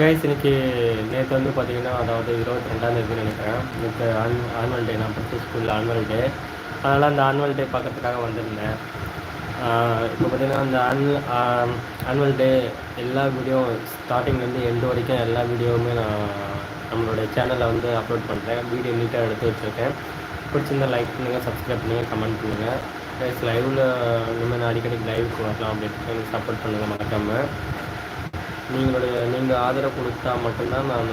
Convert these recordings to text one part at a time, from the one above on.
Guys இன்னைக்கு நேற்று வந்து பார்த்தீங்கன்னா அதாவது இருபத்தி ரெண்டாந்தேதி நினைக்கிறேன். நேற்று ஆன் ஆனுவல் டே நான் படித்த ஸ்கூலில் ஆனுவல் டே அதனால் அந்த ஆனுவல் டே பார்க்கறதுக்காக வந்திருந்தேன். இப்போ பார்த்தீங்கன்னா அந்த ஆனுவல் ஆனுவல் டே எல்லா வீடியோ ஸ்டார்டிங்லேருந்து எண்டு வரைக்கும் எல்லா வீடியோவுமே நான் நம்மளுடைய சேனலில் வந்து அப்லோட் பண்ணுறேன் வீடியோ நீட்டாக எடுத்து வச்சுருக்கேன். பிடிச்சிருந்தால் லைக் பண்ணுங்கள் சப்ஸ்கிரைப் பண்ணுங்கள் கமெண்ட் பண்ணுங்கள் கைஸ் லைவில் இனிமேல் நான் அடிக்கடி லைவுக்கு வரலாம் அப்படின்ட்டு சப்போர்ட் பண்ணுங்கள் மறக்காமல் நீங்களுடைய நீங்கள் ஆதரவு கொடுத்தா மட்டும்தான் நான்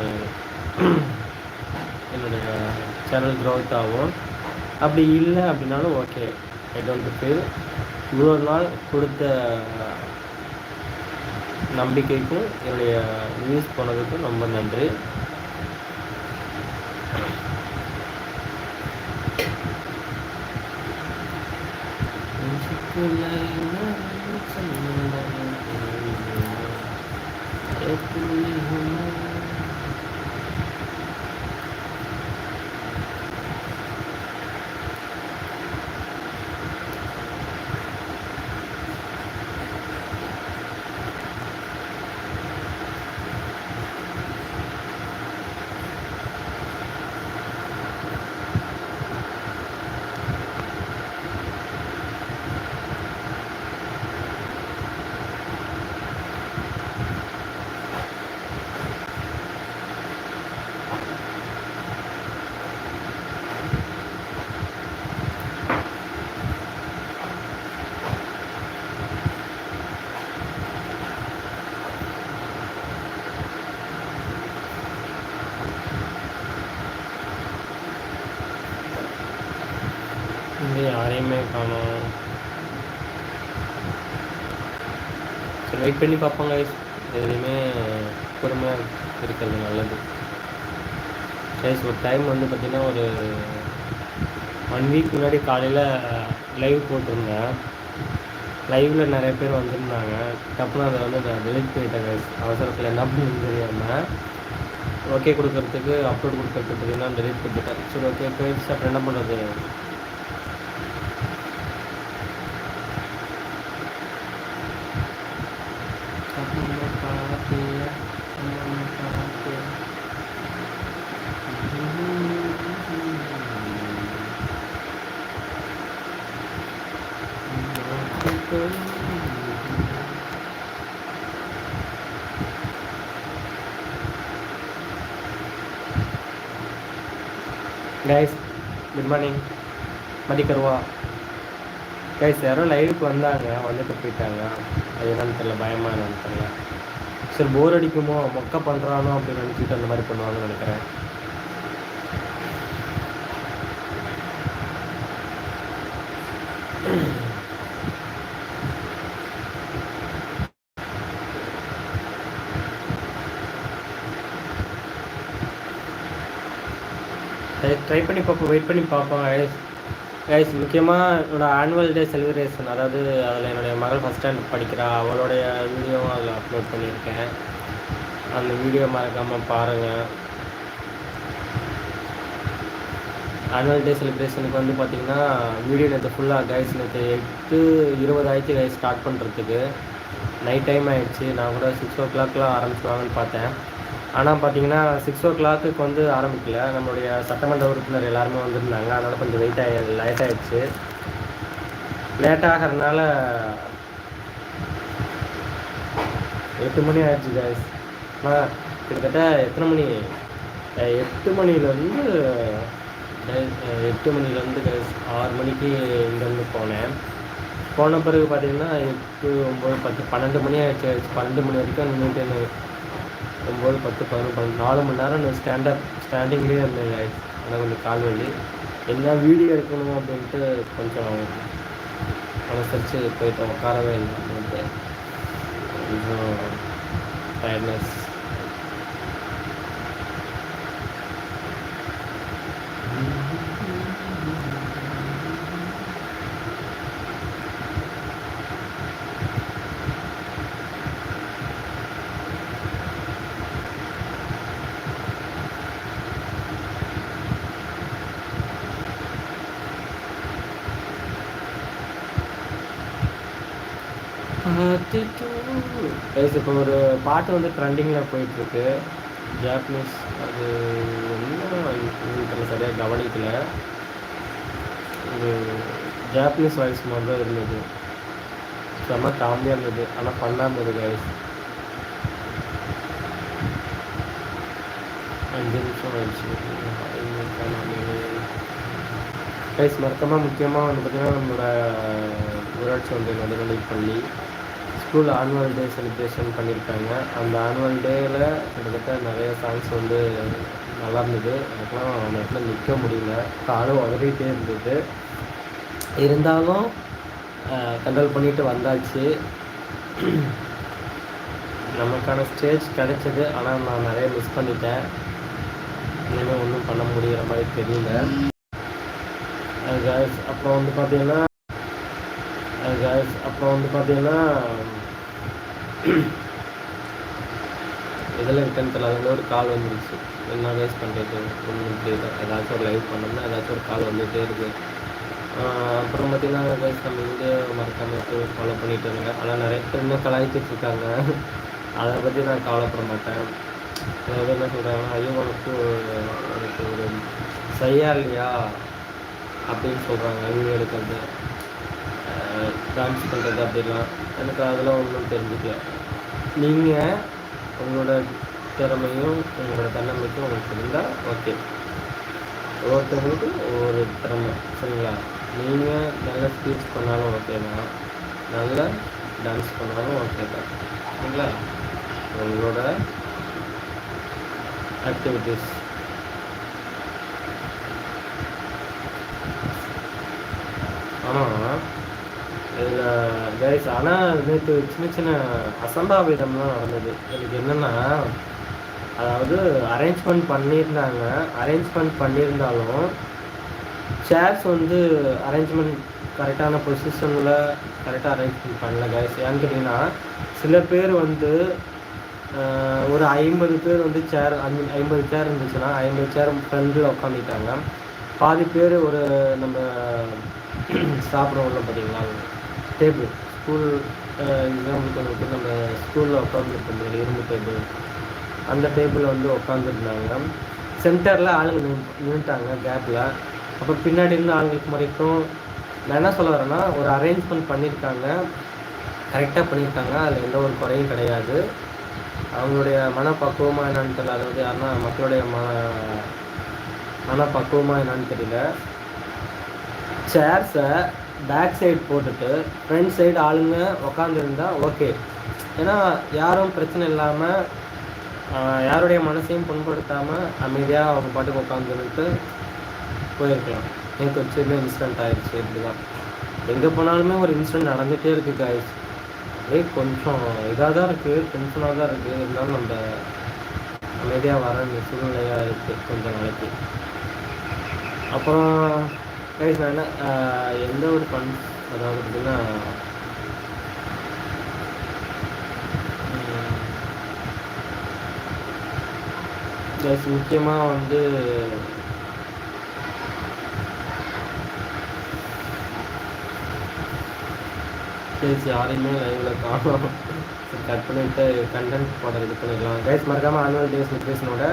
என்னுடைய சேனல் க்ரோத் ஆகும். அப்படி இல்லை அப்படின்னாலும் ஓகே ஐ டோன்ட் ஃபீல் இவ்வளோ நாள் கொடுத்த நம்பிக்கைக்கும் என்னுடைய வியூஸ் போனதுக்கும் ரொம்ப நன்றி. வந்து யாரையுமே காணும். சரி வெயிட் பண்ணி பார்ப்பாங்க எதுலேயுமே பொறுமையாக இருக்கிறது நல்லது. கைஸ் ஒரு டைம் வந்து பார்த்திங்கன்னா ஒரு ஒன் வீக் முன்னாடி காலையில் லைவ் போட்டிருந்தேன். லைவில் நிறைய பேர் வந்திருந்தாங்க. டப்புனு அதை வந்து நான் டெலிட் பண்ணிட்டேன் கைஸ் அவசரத்தில் என்ன பண்ணுன்னு தெரியாமல் ஓகே கொடுக்கறதுக்கு அப்லோட் கொடுக்கறதுக்கு பார்த்தீங்கன்னா டெலிட் பண்ணிட்டேன். சரி ஓகே போயிடுச்சு அப்புறம் என்ன பண்ணுறது? Good morning மதிக்கருவா. கைஸ் யாரோ லைவுக்கு வந்தாங்க. வந்துட்டு போயிட்டாங்க. அது என்னன்னு தெரியல பயமாக என்னன்னு தெரில சரி போர் அடிக்குமோ மொக்க பண்ணுறானோ அப்படின்னு நினச்சிட்டு அந்த மாதிரி பண்ணுவாங்கன்னு நினைக்கிறேன். வெயிட் பண்ணி பார்ப்போம் வெயிட் பண்ணி பார்ப்போம் கைஸ் கைஸ் முக்கியமாக என்னோடய ஆனுவல் டே செலிப்ரேஷன் அதாவது அதில் என்னுடைய மகள் ஃபஸ்ட் ஸ்டாண்டர்ட் படிக்கிறா அவளுடைய வீடியோவும் அதில் அப்லோட் பண்ணியிருக்கேன். அந்த வீடியோ மறக்காமல் பாருங்கள் ஆனுவல் டே செலிப்ரேஷனுக்கு வந்து பார்த்திங்கன்னா வீடியோ நேற்று ஃபுல்லாக கைஸ் நேற்று எட்டு இருபது ஆயிடுச்சு கைஸ் ஸ்டார்ட் பண்ணுறதுக்கு நைட் டைம் ஆகிடுச்சு நான் கூட சிக்ஸ் ஓ கிளாக்லாம் ஆரம்பிச்சுவாங்கன்னு பார்த்தேன். ஆனால் பார்த்தீங்கன்னா சிக்ஸ் ஓ கிளாக்கு வந்து ஆரம்பிக்கல. நம்மளுடைய சட்டமன்ற உறுப்பினர் எல்லாருமே வந்திருந்தாங்க. அதனால் கொஞ்சம் வெயிட் ஆகி லேட் ஆகிடுச்சு லேட் ஆகிறதுனால எட்டு மணி ஆயிடுச்சு கைஸ் ஆனால் கிட்டத்தட்ட எத்தனை மணி? எட்டு மணிலேருந்து எட்டு மணிலேருந்து கைஸ் ஆறு மணிக்கு இங்கேருந்து போனேன். போன பிறகு பார்த்தீங்கன்னா எட்டு ஒம்பது பத்து பன்னெண்டு மணி ஆயிடுச்சு பன்னெண்டு மணி வரைக்கும் நின்றுட்டு ஒம்பது பத்து பதினொன்று பதினொன்று நாலு மணி நேரம் நான் ஸ்டாண்டப் ஸ்டாண்டிங்லேயே இருந்தேன் ஆனால் கொஞ்சம் கால் வலி. என்ன வீடியோ எடுக்கணும் அப்படின்ட்டு கொஞ்சம் அனுசரித்து போயிட்டோம். உட்காரவே இல்லை. அப்படின்ட்டு. கொஞ்சம் டயர்ட்னஸ் கைஸ் இப்போ ஒரு பாட்டு வந்து ட்ரெண்டிங்கில் போயிட்டுருக்கு. ஜாப்பனீஸ் அது என்ன சரியாக கவனிக்கல. இது ஜாப்பனீஸ் வாய்ஸ் மாதிரி தான் இருந்தது. செம்ம காமெடியாக இருந்தது. ஆனால் பண்ணாமல் இருந்தது கைஸ் அஞ்சு நிமிஷம் ஆயிடுச்சு. கைஸ் மறக்காமல் முக்கியமாக வந்து பார்த்திங்கன்னா நம்மளோட ஊராட்சி ஒன்றிய நடுநிலைப் பள்ளி ஸ்கூல் ஆனுவல் டே செலிப்ரேஷன் பண்ணியிருக்காங்க. அந்த ஆனுவல் டேயில் கிட்டத்தட்ட நிறைய சாங்ஸ் வந்து நல்லா இருந்தது. அதுக்கெலாம் அந்த இடத்துல நிற்க முடியல. காலும் உதறிட்டே இருந்தது. இருந்தாலும் கண்ட்ரோல் பண்ணிட்டு வந்தாச்சு. நமக்கான ஸ்டேஜ் கிடைச்சது. ஆனால் நான் நிறைய மிஸ் பண்ணிட்டேன். இனிமேல் ஒன்றும் பண்ண முடிகிற மாதிரி தெரியல. கேஸ் அப்புறம் வந்து பார்த்தீங்கன்னா கேஸ் அப்புறம் வந்து பார்த்தீங்கன்னா இதெல்லாம் ரிட்டன் தெரியல அதில் ஒரு கால் வந்துருச்சு. என்ன வேஸ்ட் பண்ணுறது ஒன்று இப்படி ஏதாச்சும் ஒரு லைவ் பண்ணோம்னா ஏதாச்சும் ஒரு கால் வந்துகிட்டே இருக்குது அப்புறம் பார்த்தீங்கன்னா கைஸ் நம்ம இங்கே மறக்காமல் ஃபாலோ பண்ணிட்டு இருங்க. ஆனால் நிறைய பேர் இன்னும் கலாய்ச்சிட்டு இருக்காங்க. அதை பற்றி நான் கவலைப்பட மாட்டேன். அதாவது என்ன சொல்கிறாங்கன்னா ஐயோ உனக்கு எனக்கு ஒரு சரியா இல்லையா? அப்படின்னு சொல்கிறாங்க வீடியோ எடுக்கிறது டான்ஸ் பண்ணுறது அப்படிலாம் எனக்கு அதெல்லாம் ஒன்றும் தெரிஞ்சுக்கல. நீங்கள் உங்களோட திறமையும் உங்களோட தன்னம்பிக்கையும் உங்களுக்கு இருந்தால் ஓகே ஒவ்வொருத்தவங்களுக்கும் ஒவ்வொரு திறமை சரிங்களா? நீங்கள் நல்ல ஸ்பீச் பண்ணாலும் ஓகே தான். நல்ல டான்ஸ் பண்ணாலும் ஓகே தான். சரிங்களா? உங்களோட ஆக்டிவிட்டீஸ் ஆனால் இதில் கைஸ் ஆனால் நேற்று சின்ன சின்ன அசம்பாவிதம்லாம் நடந்தது. எனக்கு என்னென்னா அதாவது அரேஞ்ச்மெண்ட் பண்ணியிருந்தாங்க. அரேஞ்ச்மெண்ட் பண்ணியிருந்தாலும் சேர்ஸ் வந்து அரேஞ்ச்மெண்ட் கரெக்டான பொசிஷனில் கரெக்டாக அரேஞ்ச்மெண்ட் பண்ணல கைஸ் ஏன்னு கேட்டிங்கன்னா சில பேர் வந்து ஒரு ஐம்பது பேர் வந்து சேர் அஞ்சு ஐம்பது சேர் இருந்துச்சுன்னா ஐம்பது சேர் ஃப்ரெண்டில் உட்காந்துட்டாங்க பாதி பேர் ஒரு நம்ம சாப்பிட்றோம்ல பார்த்தீங்களா டேபிள் ஸ்கூல் எக்ஸாம்பிளுக்கு வந்து நம்ம ஸ்கூலில் உட்காந்துருக்கோம் இரும்பு டேபிள் அந்த டேபிளில் வந்து உட்காந்துருந்தாங்க சென்டரில் ஆளுங்க நின்றுட்டாங்க கேப்பில் அப்புறம் பின்னாடி இருந்து ஆளுங்களுக்கு வரைக்கும் நான் என்ன சொல்ல வரேன்னா ஒரு அரேஞ்ச்மெண்ட் பண்ணியிருக்காங்க கரெக்டாக பண்ணியிருக்காங்க அதில் எந்த ஒரு குறையும் கிடையாது. அவங்களுடைய மனப்பக்குவமாக என்னன்னு தெரியல. அதாவது யாருன்னா மக்களுடைய மன மனப்பக்குவமாக என்னன்னு தெரியல. சேர்ஸை பேக் சைடு போட்டுட்டு ஃப்ரண்ட் சைடு ஆளுங்க உக்காந்துருந்தா ஓகே ஏன்னா யாரும் பிரச்சனை இல்லாமல் யாருடைய மனசையும் புண்படுத்தாமல் அமைதியாக அவங்க பாட்டுக்கு உட்காந்துருந்துட்டு போயிருக்கலாம். எனக்கு ஒரு சின்ன இன்சிடென்ட் ஆயிடுச்சு இப்படி தான் எங்கே போனாலுமே ஒரு இன்சிடென்ட் நடந்துகிட்டே இருக்குது காய்ஸ் அப்படியே கொஞ்சம் இதாக தான் இருக்குது டென்ஷனாக தான் இருக்குது இருந்தாலும் நம்ம அமைதியாக வர சூழ்நிலையாக இருக்குது கொஞ்சம் நாளைக்கு. அப்புறம் கைஸ் நான் எந்த ஒரு ஃபன் அதாவது பார்த்திங்கன்னா கைஸ் முக்கியமாக வந்து கைஸ் யாரையுமே லைவில் காணும். கட் பண்ணிவிட்டு கண்டென்ட் போட இது பண்ணிக்கலாம் கைஸ் மறக்காமல் ஆனுவல் டேஸ் செலிப்ரேஷனோட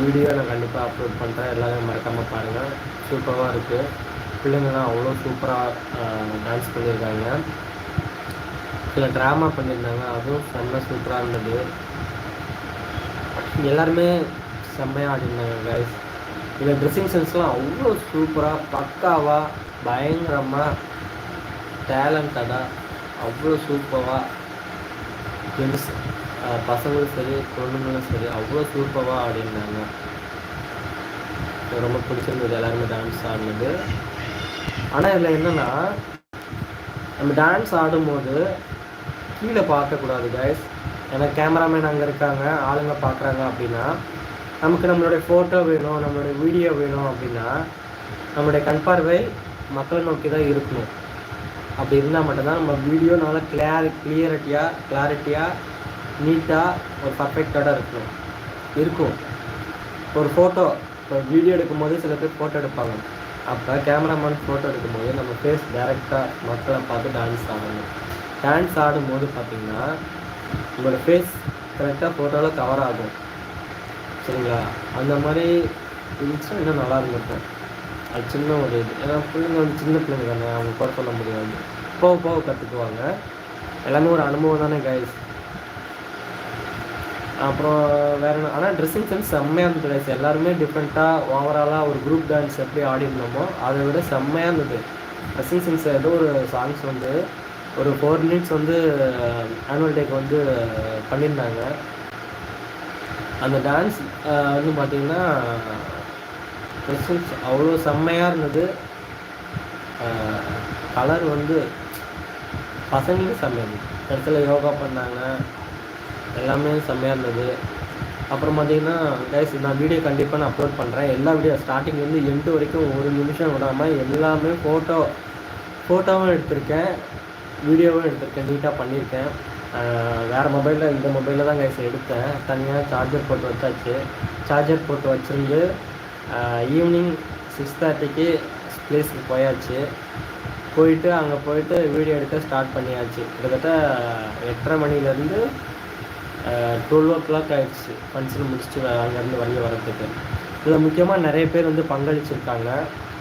வீடியோ நான் கண்டிப்பாக அப்லோட் பண்ணுறேன் எல்லாமே மறக்காமல் பாருங்கள் சூப்பராக இருக்குது பிள்ளைங்கள்லாம் அவ்வளோ சூப்பராக டான்ஸ் பண்ணியிருக்காங்க. சில ட்ராமா பண்ணியிருந்தாங்க. அதுவும் செம்ம சூப்பராக இருந்தது. எல்லாருமே செம்மையாக ஆடிருந்தாங்க கைஸ் இதில் ட்ரெஸ்ஸிங் சென்ஸ்லாம் அவ்வளோ சூப்பராக பக்காவாக பயங்கரமாக டேலண்டடாக அவ்வளோ சூப்பராக ஜென்ஸ் பசங்களும் சரி பொண்ணுங்களும் சரி அவ்வளோ சூப்பராக ஆடிருந்தாங்க ரொம்ப பிடிச்சிருந்தது எல்லாருமே டான்ஸ் ஆடினது. ஆனால் இதில் என்னென்னா நம்ம டான்ஸ் ஆடும்போது கீழே பார்க்கக்கூடாது கைஸ் ஏன்னா கேமராமேன் அங்கே இருக்காங்க ஆளுங்க பார்க்குறாங்க அப்படின்னா நமக்கு நம்மளுடைய ஃபோட்டோ வேணும் நம்மளுடைய வீடியோ வேணும் அப்படின்னா நம்மளுடைய கண் பார்வை மக்களை நோக்கி தான் இருக்கணும். அப்படி இருந்தால் மட்டும்தான் நம்ம வீடியோ நல்லா கிளியர் கிளியரிட்டியாக கிளாரிட்டியாக நீட்டாக ஒரு பர்ஃபெக்டாக இருக்கணும் இருக்கும். ஒரு ஃபோட்டோ இப்போ வீடியோ எடுக்கும்போது சில பேர் ஃபோட்டோ எடுப்பாங்க. அப்போ கேமராமேன் ஃபோட்டோ எடுக்கும்போது நம்ம ஃபேஸ் டேரெக்டாக மக்களை பார்த்து டான்ஸ் ஆடணும். டான்ஸ் ஆடும்போது பார்த்தீங்கன்னா உங்களோட ஃபேஸ் கரெக்டாக ஃபோட்டோவில் கவர் ஆகும். சரிங்களா? அந்த மாதிரி இருந்துச்சுன்னா இன்னும் நல்லா இருந்திருக்கும். அது சின்ன ஒரு இது. ஏன்னா பிள்ளைங்க வந்து சின்ன பிள்ளைங்க தானே அவங்க கூட சொல்ல முடியாது. போக போக கற்றுக்குவாங்க எல்லாமே ஒரு அனுபவம் தானே கைஸ் அப்புறம் வேற என்ன ஆனால் ட்ரெஸ்ஸிங் சென்ஸ் செம்மையாக இருந்தது கைஸ் எல்லாருமே டிஃப்ரெண்ட்டாக ஓவராலாக ஒரு குரூப் டான்ஸ் எப்படி ஆடி இருந்தோமோ அதை விட செம்மையாக இருந்தது. ட்ரெஸ்ஸிங் சென்ஸ் ஏதோ ஒரு சாங்ஸ் வந்து ஒரு ஃபோர் மினிட்ஸ் வந்து ஆனுவல் டேக்கு வந்து பண்ணியிருந்தாங்க. அந்த டான்ஸ் வந்து பார்த்திங்கன்னா ட்ரெஸ்ஸிங்ஸ் அவ்வளோ செம்மையாக இருந்தது. கலர் வந்து பசங்களுக்கு செம்மையாக இருந்தது. இடத்துல யோகா பண்ணாங்க. எல்லாமே செம்மையாக இருந்தது. அப்புறம் பார்த்தீங்கன்னா கைஸ் நான் வீடியோ கண்டிப்பாக நான் அப்லோட் பண்ணுறேன் எல்லா வீடியோ ஸ்டார்டிங்லேருந்து எண்டு வரைக்கும் ஒரு நிமிஷம் விடாமல் எல்லாமே ஃபோட்டோ ஃபோட்டோவும் எடுத்திருக்கேன். வீடியோவும் எடுத்திருக்கேன். நீட்டாக பண்ணியிருக்கேன். வேறு மொபைலில் இந்த மொபைலில் தான் கைஸ் எடுத்தேன். தனியாக சார்ஜர் போட்டு வச்சாச்சு. சார்ஜர் போட்டு வச்சுருந்து ஈவினிங் சிக்ஸ் தேர்ட்டிக்கு ப்ளேஸுக்கு போயாச்சு. போயிட்டு அங்கே போயிட்டு வீடியோ எடுக்க ஸ்டார்ட் பண்ணியாச்சு. கிட்டத்தட்ட எட்டரை மணிலேருந்து டுவெல் ஓ கிளாக் ஆயிடுச்சு. ஃபங்க்ஷன் முடிச்சுட்டு அங்கேருந்து வெளியே வர்றதுக்கு. இதில் முக்கியமாக நிறைய பேர் வந்து பங்களிச்சிருக்காங்க.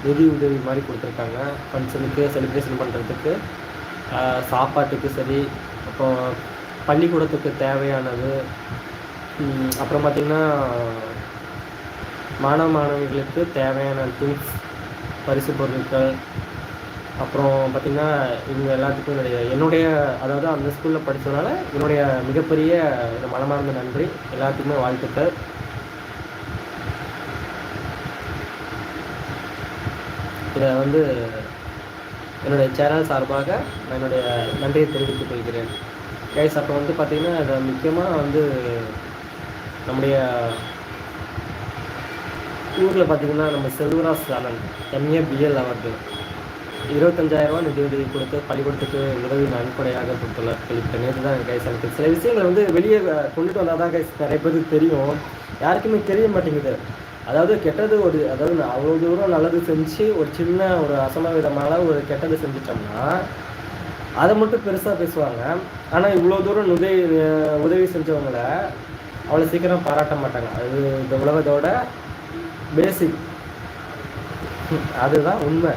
நிதி உதவி மாதிரி கொடுத்துருக்காங்க. ஃபங்க்ஷனுக்கு செலிப்ரேஷன் பண்ணுறதுக்கு சாப்பாட்டுக்கு சரி அப்புறம் பள்ளிக்கூடத்துக்கு தேவையானது அப்புறம் பார்த்திங்கன்னா மாணவ மாணவிகளுக்கு தேவையான திங்ஸ் பரிசு பொருட்கள் அப்புறம் பார்த்திங்கன்னா இவங்க எல்லாத்துக்கும் என்னுடைய என்னுடைய அதாவது அந்த ஸ்கூலில் படித்ததுனால என்னுடைய மிகப்பெரிய மனமார்ந்த நன்றி. எல்லாத்துக்குமே வாழ்த்துக்கள். இதை வந்து என்னுடைய சேனல் சார்பாக நான் என்னுடைய நன்றியை தெரிவித்துக் கொள்கிறேன். கேஸ் அப்போ வந்து பார்த்திங்கன்னா இதை முக்கியமாக வந்து நம்முடைய ஊரில் பார்த்தீங்கன்னா நம்ம செல்வராஜ் சாலன் எம்ஏ பிஎல் அவர்கள். இருபத்தஞ்சாயிரரூவா நிதி உதவி கொடுத்து பள்ளிக்கூடத்துக்கு உதவி நன்கொடையாக கொடுத்துள்ளார் இப்போ நேற்று தான் கைஸ் எனக்கு சில விஷயங்களை வந்து வெளியே கொண்டுட்டு வந்தால் தான் கைஸ் நிறைய பேருக்கு தெரியும். யாருக்குமே தெரிய மாட்டேங்குது. அதாவது கெட்டது ஒரு அதாவது அவ்வளோ தூரம் நல்லது செஞ்சு ஒரு சின்ன ஒரு அசம்பாவிதமான ஒரு கெட்டது செஞ்சிட்டோம்னா அதை மட்டும் பெருசாக பேசுவாங்க. ஆனால் இவ்வளோ தூரம் உதவி உதவி செஞ்சவங்கள அவ்வளோ சீக்கிரம் பாராட்ட மாட்டாங்க. அது இந்த உலகத்தோட பேசிக் அதுதான் உண்மை.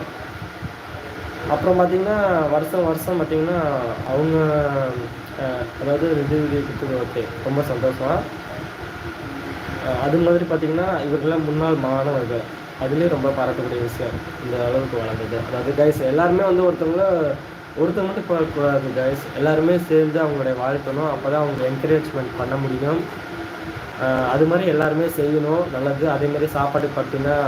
அப்புறம் பார்த்தீங்கன்னா வருஷம் வருஷம் பார்த்தீங்கன்னா அவங்க அதாவது நிதியுதவி கொடுத்தது ஓகே ரொம்ப சந்தோஷம். அது மாதிரி பார்த்தீங்கன்னா இவர்கள்லாம் முன்னாள் மாணவர்கள். அதுலேயும் ரொம்ப பாராட்டக்கூடிய விஷயம் இந்த அளவுக்கு வளர்ந்தது. அதாவது கைஸ் எல்லாருமே வந்து ஒருத்தவங்கள ஒருத்தவங்க மட்டும் பார்க்கக்கூடாது கைஸ் எல்லாருமே சேர்ந்து அவங்களுடைய வாழ்த்தணும் அப்போ தான் அவங்க என்கரேஜ்மெண்ட் பண்ண முடியும். அது மாதிரி எல்லாருமே செய்யணும் நல்லது. அதே மாதிரி சாப்பாடு பார்த்தீங்கன்னா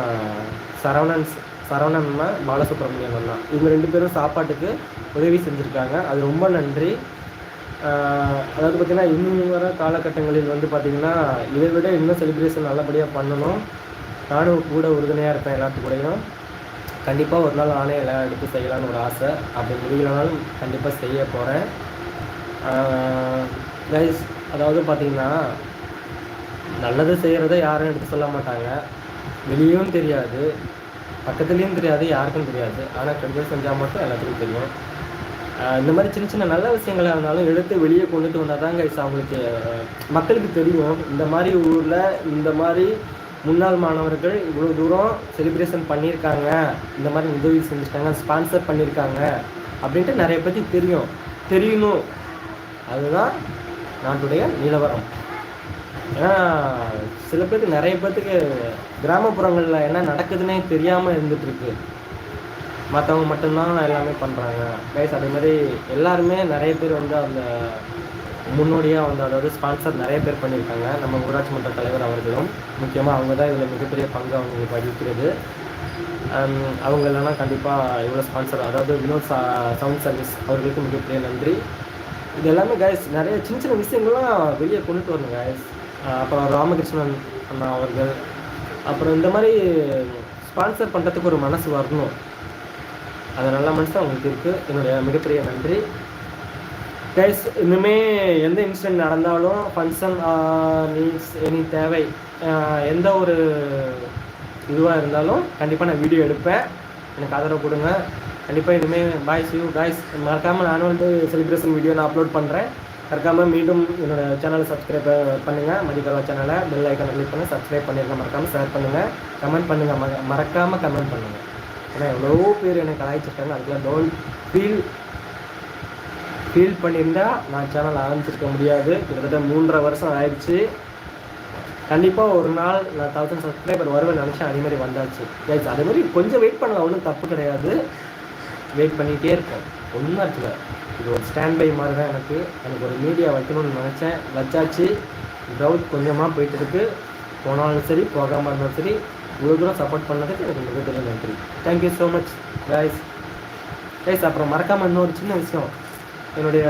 சரவணன் சரவணன்னா பாலசுப்ரமணியன் அண்ணா. இவங்க ரெண்டு பேரும் சாப்பாட்டுக்கு உதவி செஞ்சுருக்காங்க. அது ரொம்ப நன்றி. அதாவது பார்த்திங்கன்னா இன்னும் வர காலகட்டங்களில் வந்து பார்த்திங்கன்னா இதை விட இன்னும் செலிப்ரேஷன் நல்லபடியாக பண்ணணும். நானும் கூட உறுதுணையாக இருப்பேன் எல்லாத்துக்கூடையும். கண்டிப்பாக ஒரு நாள் நானே எல்லாம் எடுத்து செய்யலான்னு ஒரு ஆசை. அப்படி முடியலனாலும் கண்டிப்பாக செய்ய போகிறேன் கைஸ் அதாவது பார்த்திங்கன்னா நல்லது செய்கிறத யாரும் எடுத்து சொல்ல மாட்டாங்க. வெளியும் தெரியாது. பக்கத்துலேயும் தெரியாது யாருக்கும் தெரியாது. ஆனால் கண்டிப்பாக செஞ்சால் மட்டும் எல்லாத்துக்கும் தெரியும். இந்த மாதிரி சின்ன சின்ன நல்ல விஷயங்களாக இருந்தாலும் எடுத்து வெளியே கொண்டுட்டு வந்தால் தாங்க கைஸ் அவங்களுக்கு மக்களுக்கு தெரியும். இந்த மாதிரி ஊரில் இந்த மாதிரி முன்னாள் மாணவர்கள் இவ்வளோ தூரம் செலிப்ரேஷன் பண்ணியிருக்காங்க. இந்த மாதிரி உதவி செஞ்சுருக்காங்க ஸ்பான்சர் பண்ணியிருக்காங்க அப்படின்ட்டு நிறைய பற்றி தெரியும். தெரியணும். அதுதான் நாட்டுடைய நிலவரம். ஏன்னா சில பேருக்கு நிறைய பேர்த்துக்கு கிராமப்புறங்களில் என்ன நடக்குதுன்னே தெரியாமல் இருந்துகிட்ருக்கு மற்றவங்க மட்டும்தான் எல்லாமே பண்ணுறாங்க கைஸ் அதே மாதிரி எல்லாருமே நிறைய பேர் வந்து அந்த முன்னோடியாக வந்து அதாவது ஸ்பான்சர் நிறைய பேர் பண்ணியிருக்காங்க. நம்ம ஊராட்சி மன்ற தலைவர் அவர்களும் முக்கியமாக அவங்க தான் இதில் மிகப்பெரிய பங்கு அவங்களுக்கு வகிக்கிறது. அவங்க இல்லைனா கண்டிப்பாக இவ்வளோ ஸ்பான்சர் அதாவது வினோத் சவுண்ட் சர்வீஸ் அவர்களுக்கு மிகப்பெரிய நன்றி. இது எல்லாமே கைஸ் நிறைய சின்ன சின்ன விஷயங்கள்லாம் வெளியே கொண்டுட்டு வரணும் கைஸ் அப்புறம் ராமகிருஷ்ணன் அண்ணா அவர்கள். அப்புறம் இந்த மாதிரி ஸ்பான்சர் பண்ணுறதுக்கு ஒரு மனசு வரணும். அது நல்ல மனசு அவங்களுக்கு இருக்குது என்னுடைய மிகப்பெரிய நன்றி. கைஸ் இன்னுமே எந்த இன்சிடென்ட் நடந்தாலும் ஃபங்க்ஷன் நீட்ஸ் எனி தேவை எந்த ஒரு இதுவாக இருந்தாலும் கண்டிப்பாக நான் வீடியோ எடுப்பேன். எனக்கு ஆதரவு கொடுங்க. கண்டிப்பாக இனிமேல் பாய்ஸ் யூ காய்ஸ் மறக்காமல் நானும் வந்து செலிப்ரேஷன் வீடியோ நான் அப்லோட் பண்ணுறேன் மறக்காமல் மீண்டும் என்னோடய சேனலை சப்ஸ்கிரைப் பண்ணுங்கள் மதிக்கலா சேனலை பெல் ஐக்கனை கிளிக் பண்ணி சப்ஸ்கிரைப் பண்ணிருங்க. மறக்காமல் ஷேர் பண்ணுங்கள் கமெண்ட் பண்ணுங்கள் மற மறக்காமல் கமெண்ட் பண்ணுங்கள் ஏன்னா எவ்வளோ பேர் என்னை கலாய்ச்சிருக்காங்க. அதுக்கெல்லாம் டோன்ட் ஃபீல் ஃபீல் பண்ணியிருந்தால் நான் சேனல் ஆரம்பிச்சிருக்க முடியாது. கிட்டத்தட்ட மூன்றரை வருஷம் ஆயிடுச்சு. கண்டிப்பாக ஒரு நாள் நான் தௌசண்ட் சப்ஸ்கிரைபர் வருவேன் நினச்சேன். அதேமாதிரி வந்தாச்சு. கைஸ் அதே மாதிரி கொஞ்சம் வெயிட் பண்ணலாம். ஒன்றும் தப்பு கிடையாது. வெயிட் பண்ணிகிட்டே இருக்கேன் ஒன்றும் இருக்குல்ல இது ஒரு ஸ்டாண்ட் பை மாதிரி தான் எனக்கு. எனக்கு ஒரு மீடியா வைக்கணும்னு நினச்சேன். வச்சாச்சு. க்ரௌத் கொஞ்சமாக போயிட்டு இருக்கு போனாலும் சரி போகாமல் இருந்தாலும் சரி இவ்வளோ தூரம் சப்போர்ட் பண்ணதுக்கு எனக்கு மிகப்பெரிய நன்றி. Thank you so much guys guys அப்புறம் மறக்காமல் இன்னொரு சின்ன விஷயம். என்னுடைய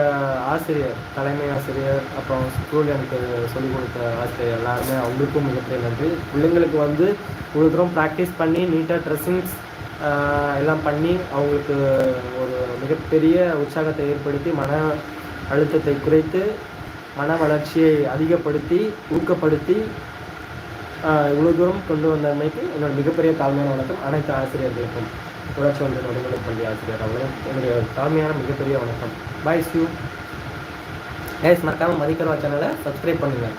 ஆசிரியர் தலைமை ஆசிரியர் அப்புறம் ஸ்கூல் எனக்கு சொல்லிக் கொடுத்த ஆசிரியர் எல்லாருமே அவங்களுக்கும் மிகப்பெரிய நன்றி. பிள்ளைங்களுக்கு வந்து இவ்வளோ தூரம் ப்ராக்டிஸ் பண்ணி நீட்டாக ட்ரெஸ்ஸிங்ஸ் எல்லாம் பண்ணி அவங்களுக்கு ஒரு மிகப்பெரிய உற்சாகத்தை ஏற்படுத்தி மன அழுத்தத்தை குறைத்து மன வளர்ச்சியை அதிகப்படுத்தி ஊக்கப்படுத்தி இவ்வளோ தூரம் கொண்டு வந்தமைக்கு என்னோட மிகப்பெரிய தாழ்மையான வணக்கம் அனைத்து ஆசிரியர்களுக்கும். ஊராட்சி ஒன்றிய நடுநிலைப் பள்ளி ஆசிரியர் அவர்களும் என்னுடைய தாழ்மையான மிகப்பெரிய வணக்கம். பாய் யூ கைஸ் மறக்காமல் மதிக்கிறவா சேனலை சப்ஸ்கிரைப் பண்ணுங்கள்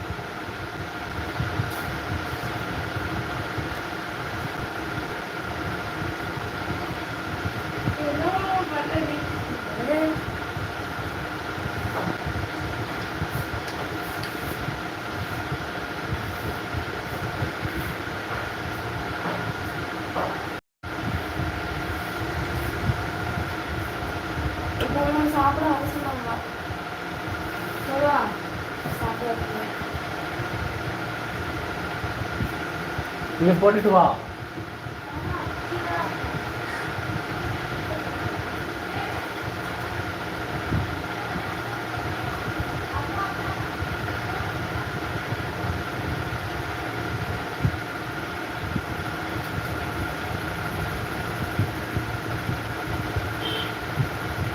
இப்போ சாப்பிட அவசரமா சொல்லுவா சாப்பிட இங்கே போட்டுட்டு வா.